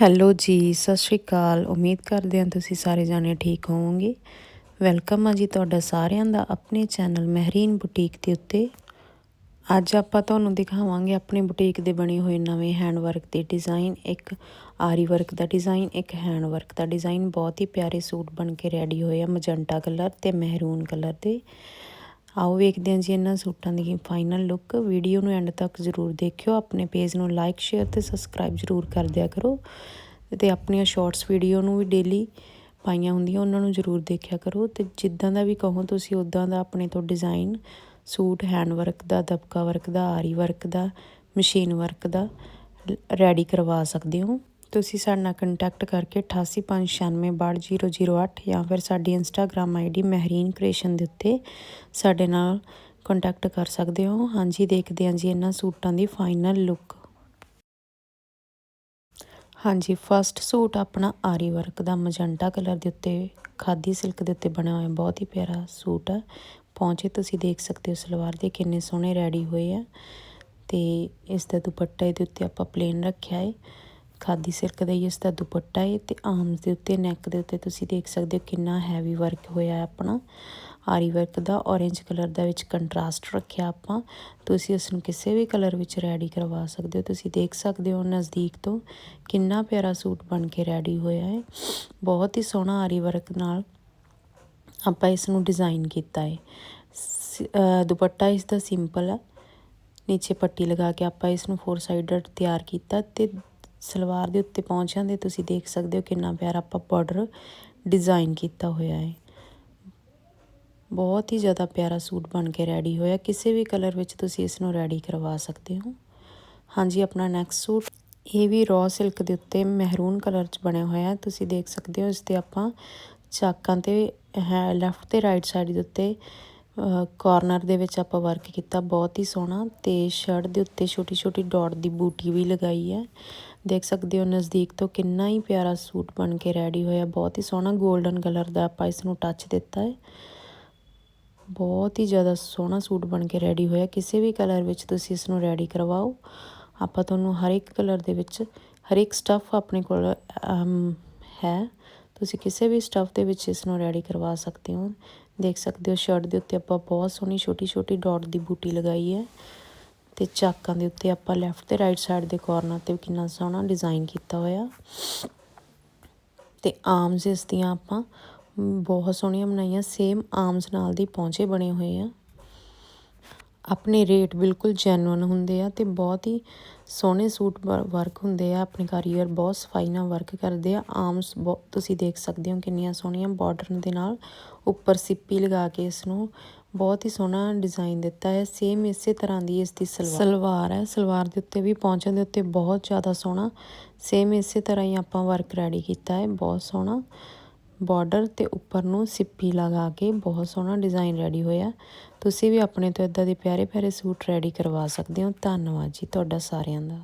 Hello ਜੀ, ਸਤਿ ਸ਼੍ਰੀ ਅਕਾਲ। ਉਮੀਦ ਕਰਦੇ ਹਾਂ ਤੁਸੀਂ ਸਾਰੇ ਜਾਣੇ ਠੀਕ ਹੋਵੋਗੇ। ਵੈਲਕਮ ਆ ਜੀ ਤੁਹਾਡਾ ਸਾਰਿਆਂ ਦਾ ਆਪਣੇ ਚੈਨਲ ਮਹਿਰੀਨ ਬੁਟੀਕ ਦੇ ਉੱਤੇ। ਅੱਜ ਆਪਾਂ ਤੁਹਾਨੂੰ ਦਿਖਾਵਾਂਗੇ ਆਪਣੇ ਬੁਟੀਕ ਦੇ ਬਣੇ ਹੋਏ ਨਵੇਂ ਹੈਂਡ ਵਰਕ ਦੇ ਡਿਜ਼ਾਈਨ। ਇੱਕ ਆਰੀ ਵਰਕ ਦਾ ਡਿਜ਼ਾਈਨ, ਇੱਕ ਹੈਂਡ ਵਰਕ ਦਾ ਡਿਜ਼ਾਈਨ। ਬਹੁਤ ਹੀ ਪਿਆਰੇ ਸੂਟ ਬਣ ਕੇ ਰੈਡੀ ਹੋਏ ਆ, ਮਜੰਟਾ ਕਲਰ ਤੇ ਮਹਿਰੂਨ ਕਲਰ ਦੇ। ਆਓ ਵੇਖਦੇ ਹਾਂ ਜੀ ਇਹਨਾਂ ਸੂਟਾਂ ਦੀ ਫਾਈਨਲ ਲੁੱਕ ਵੀਡੀਓ ਨੂੰ ਐਂਡ ਤੱਕ ਜ਼ਰੂਰ ਦੇਖਿਓ। ਆਪਣੇ ਪੇਜ ਨੂੰ ਲਾਈਕ ਸ਼ੇਅਰ ਤੇ ਸਬਸਕ੍ਰਾਈਬ ਜ਼ਰੂਰ ਕਰ ਦਿਆ ਕਰੋ। ਤੇ ਆਪਣੀਆਂ ਸ਼ਾਰਟਸ ਵੀਡੀਓ ਨੂੰ ਵੀ ਡੇਲੀ ਪਾਈਆਂ ਹੁੰਦੀਆਂ, ਉਹਨਾਂ ਨੂੰ ਜ਼ਰੂਰ ਦੇਖਿਆ ਕਰੋ। ਤੇ ਜਿੱਦਾਂ ਦਾ ਵੀ ਕਹੋ ਤੁਸੀਂ ਉਦਾਂ ਦਾ ਆਪਣੇ ਤੋਂ ਡਿਜ਼ਾਈਨ ਸੂਟ ਹੈਂਡ ਵਰਕ ਦਾ, ਦਬਕਾ ਵਰਕ ਦਾ, ਆਰੀ ਵਰਕ ਦਾ ਮਸ਼ੀਨ ਵਰਕ ਦਾ ਰੈਡੀ ਕਰਵਾ ਸਕਦੇ ਹੋ। ਤੁਸੀਂ ਸਾਡੇ ਨਾਲ ਕੰਟੈਕਟ ਕਰਕੇ 8859962008 ਜਾਂ ਫਿਰ ਸਾਡੀ ਇੰਸਟਾਗ੍ਰam ਆਈਡੀ ਮਹਿਰੀਨ ਕ੍ਰੀਏਸ਼ਨ ਦੇ ਉੱਤੇ ਸਾਡੇ ਨਾਲ ਕੰਟੈਕਟ ਕਰ ਸਕਦੇ ਹੋ। ਹਾਂਜੀ, ਦੇਖਦੇ ਹਾਂ ਜੀ ਇਹਨਾਂ ਸੂਟਾਂ ਦੀ ਫਾਈਨਲ ਲੁੱਕ ਹਾਂਜੀ ਫਸਟ ਸੂਟ ਆਪਣਾ ਆਰੀ ਵਰਕ ਦਾ ਮਜੰਟਾ ਕਲਰ ਦੇ ਉੱਤੇ, ਖਾਦੀ ਸਿਲਕ ਦੇ ਉੱਤੇ ਬਣਿਆ ਹੋਇਆ, ਬਹੁਤ ਹੀ ਪਿਆਰਾ ਸੂਟ ਹੈ। ਪਹੁੰਚੇ ਤੁਸੀਂ ਦੇਖ ਸਕਦੇ ਹੋ, ਸਲਵਾਰ ਦੇ ਕਿੰਨੇ ਸੋਹਣੇ ਰੈਡੀ ਹੋਏ ਆ। ਤੇ ਇਸ ਦਾ ਦੁਪੱਟਾ ਇਹਦੇ ਉੱਤੇ ਆਪਾਂ ਪਲੇਨ ਰੱਖਿਆ ਹੈ। ਖਾਦੀ ਸਿਲਕ ਦਾ ਹੀ ਇਸ ਦਾ ਦੁਪੱਟਾ ਹੈ ਤੇ ਆਰਮਸ ਦੇ ਉੱਤੇ ਨੈਕ ਦੇ ਉੱਤੇ ਤੁਸੀਂ ਦੇਖ ਸਕਦੇ ਹੋ ਕਿੰਨਾ ਹੈਵੀ ਵਰਕ ਹੋਇਆ ਹੈ ਆਪਣਾ। ਆਰੀ ਵਰਕ ਦਾ ਔਰੇਂਜ ਕਲਰ ਦਾ ਵਿੱਚ ਕੰਟਰਾਸਟ ਰੱਖਿਆ ਆਪਾਂ। ਤੁਸੀਂ ਇਸ ਨੂੰ ਕਿਸੇ ਵੀ ਕਲਰ ਵਿੱਚ ਰੈਡੀ ਕਰਵਾ ਸਕਦੇ ਹੋ। ਤੁਸੀਂ ਦੇਖ ਸਕਦੇ ਹੋ ਨਜ਼ਦੀਕ ਤੋਂ ਕਿੰਨਾ ਪਿਆਰਾ ਸੂਟ ਬਣ ਕੇ ਰੈਡੀ ਹੋਇਆ ਹੈ। ਬਹੁਤ ਹੀ ਸੋਹਣਾ ਆਰੀ ਵਰਕ ਨਾਲ ਆਪਾਂ ਇਸ ਨੂੰ ਡਿਜ਼ਾਈਨ ਕੀਤਾ ਹੈ। ਦੁਪੱਟਾ ਇਸ ਦਾ ਸਿੰਪਲ ਹੈ। ਨੀਚੇ ਪੱਟੀ ਲਗਾ ਕੇ ਆਪਾਂ ਇਸ ਨੂੰ ਫੋਰ ਸਾਈਡਡ ਤਿਆਰ ਕੀਤਾ ਤੇ ਸਲਵਾਰ ਦੇ ਉੱਤੇ ਪਹੁੰਚਿਆਂ ਦੇ ਤੁਸੀਂ ਦੇਖ ਸਕਦੇ ਹੋ ਕਿੰਨਾ ਪਿਆਰਾ ਆਪਾਂ ਬਾਰਡਰ ਡਿਜ਼ਾਈਨ ਕੀਤਾ ਹੋਇਆ ਹੈ। ਬਹੁਤ ਹੀ ਜ਼ਿਆਦਾ ਪਿਆਰਾ ਸੂਟ ਬਣ ਕੇ ਰੈਡੀ ਹੋਇਆ। ਕਿਸੇ ਵੀ ਕਲਰ ਵਿੱਚ ਤੁਸੀਂ ਇਸ ਨੂੰ ਰੈਡੀ ਕਰਵਾ ਸਕਦੇ ਹੋ। ਹਾਂਜੀ, ਆਪਣਾ ਨੈਕਸਟ ਸੂਟ। ਇਹ ਵੀ ਰॉ ਸਿਲਕ ਦੇ ਉੱਤੇ ਮਹਿਰੂਨ ਕਲਰ 'ਚ ਬਣਿਆ ਹੋਇਆ ਤੁਸੀਂ ਦੇਖ ਸਕਦੇ ਹੋ ਇਸ ਤੇ ਆਪਾਂ ਚਾਕਾਂ ਤੇ, ਹੈ ਲੈਫਟ ਤੇ ਰਾਈਟ ਸਾਈਡ ਦੇ ਉੱਤੇ ਕਾਰਨਰ ਦੇ ਵਿੱਚ ਆਪਾਂ ਵਰਕ ਕੀਤਾ, ਬਹੁਤ ਹੀ ਸੋਹਣਾ ਤੇ ਸ਼ਰਟ ਦੇ ਉੱਤੇ ਛੋਟੀ ਛੋਟੀ ਡਾਟ ਦੀ ਬੂਟੀ ਵੀ ਲਗਾਈ ਹੈ। ਦੇਖ ਸਕਦੇ ਹੋ ਨਜ਼ਦੀਕ ਤੋਂ ਕਿੰਨਾ ਹੀ ਪਿਆਰਾ ਸੂਟ ਬਣ ਕੇ ਰੈਡੀ ਹੋਇਆ, ਬਹੁਤ ਹੀ ਸੋਹਣਾ 골ਡਨ ਕਲਰ ਦਾ ਆਪਾਂ ਇਸ ਨੂੰ ਟੱਚ ਦਿੱਤਾ ਹੈ। ਬਹੁਤ ਹੀ ਜ਼ਿਆਦਾ ਸੋਹਣਾ ਸੂਟ ਬਣ ਕੇ ਰੈਡੀ ਹੋਇਆ, ਕਿਸੇ ਵੀ ਕਲਰ ਵਿੱਚ ਤੁਸੀਂ ਇਸ ਨੂੰ ਰੈਡੀ ਕਰਵਾਓ। ਆਪਾਂ ਤੁਹਾਨੂੰ ਹਰ ਇੱਕ ਕਲਰ ਦੇ ਵਿੱਚ ਹਰ ਇੱਕ ਸਟਫ ਆਪਣੇ ਕੋਲ ਹੈ। ਤੁਸੀਂ ਕਿਸੇ ਵੀ ਸਟਫ ਦੇ ਵਿੱਚ ਇਸ ਨੂੰ ਰੈਡੀ ਕਰਵਾ ਸਕਦੇ ਹੋ। ਦੇਖ ਸਕਦੇ ਹੋ ਸ਼ਰਟ ਦੇ ਉੱਤੇ ਆਪਾਂ ਬਹੁਤ ਸੋਹਣੀ ਛੋਟੀ ਛੋਟੀ ਡਾਟ ਦੀ ਬੂਟੀ ਲਗਾਈ ਹੈ। ਤੇ ਚਾਕਾਂ ਦੇ ਉੱਤੇ ਆਪਾਂ ਲੈਫਟ ਤੇ ਰਾਈਟ ਸਾਈਡ ਦੇ ਕਾਰਨਰ ਤੇ ਕਿੰਨਾ ਸੋਹਣਾ ਡਿਜ਼ਾਈਨ ਕੀਤਾ ਹੋਇਆ। ਤੇ ਆਰਮਸ ਇਸ ਦੀਆਂ ਆਪਾਂ ਬਹੁਤ ਸੋਹਣੀਆਂ ਬਣਾਈਆਂ। ਸੇਮ ਆਰਮਸ ਨਾਲ ਦੀ ਪਹੁੰਚੇ ਬਣੇ ਹੋਏ ਆ। ਆਪਣੇ ਰੇਟ ਬਿਲਕੁਲ ਜੈਨੂਅਨ ਹੁੰਦੇ ਆ ਅਤੇ ਬਹੁਤ ਹੀ ਸੋਹਣੇ ਸੂਟ ਵ ਵਰਕ ਹੁੰਦੇ ਆ, ਆਪਣੇ ਕਾਰੀਗਰ ਬਹੁਤ ਸਫ਼ਾਈ ਨਾਲ ਵਰਕ ਕਰਦੇ ਆ ਆਰਮਸ ਤੁਸੀਂ ਦੇਖ ਸਕਦੇ ਹੋ ਕਿੰਨੀਆਂ ਸੋਹਣੀਆਂ ਬਾਰਡਰ ਦੇ ਨਾਲ ਉੱਪਰ ਸਿੱਪੀ ਲਗਾ ਕੇ ਇਸ ਨੂੰ ਬਹੁਤ ਹੀ ਸੋਹਣਾ ਡਿਜ਼ਾਈਨ ਦਿੱਤਾ ਹੈ ਸੇਮ ਇਸੇ ਤਰ੍ਹਾਂ ਦੀ ਇਸ ਦੀ ਸਲਵਾਰ ਹੈ, ਸਲਵਾਰ ਦੇ ਉੱਤੇ ਵੀ ਪਹੁੰਚਣ ਦੇ ਉੱਤੇ ਬਹੁਤ ਜ਼ਿਆਦਾ ਸੋਹਣਾ ਸੇਮ ਇਸੇ ਤਰ੍ਹਾਂ ਹੀ ਆਪਾਂ ਵਰਕ ਰੈਡੀ ਕੀਤਾ ਹੈ, ਬਹੁਤ ਸੋਹਣਾ। ਬਾਰਡਰ ਤੇ ਉੱਪਰ ਨੂੰ ਸਿੱਪੀ ਲਗਾ ਕੇ ਬਹੁਤ ਸੋਹਣਾ ਡਿਜ਼ਾਈਨ ਰੈਡੀ ਹੋਇਆ। ਤੁਸੀਂ ਵੀ ਆਪਣੇ ਤੋਂ ਇਦਾਂ ਦੇ ਪਿਆਰੇ ਪਿਆਰੇ ਸੂਟ ਰੈਡੀ ਕਰਵਾ ਸਕਦੇ ਹੋ। ਧੰਨਵਾਦ ਜੀ ਤੁਹਾਡਾ ਸਾਰਿਆਂ ਦਾ।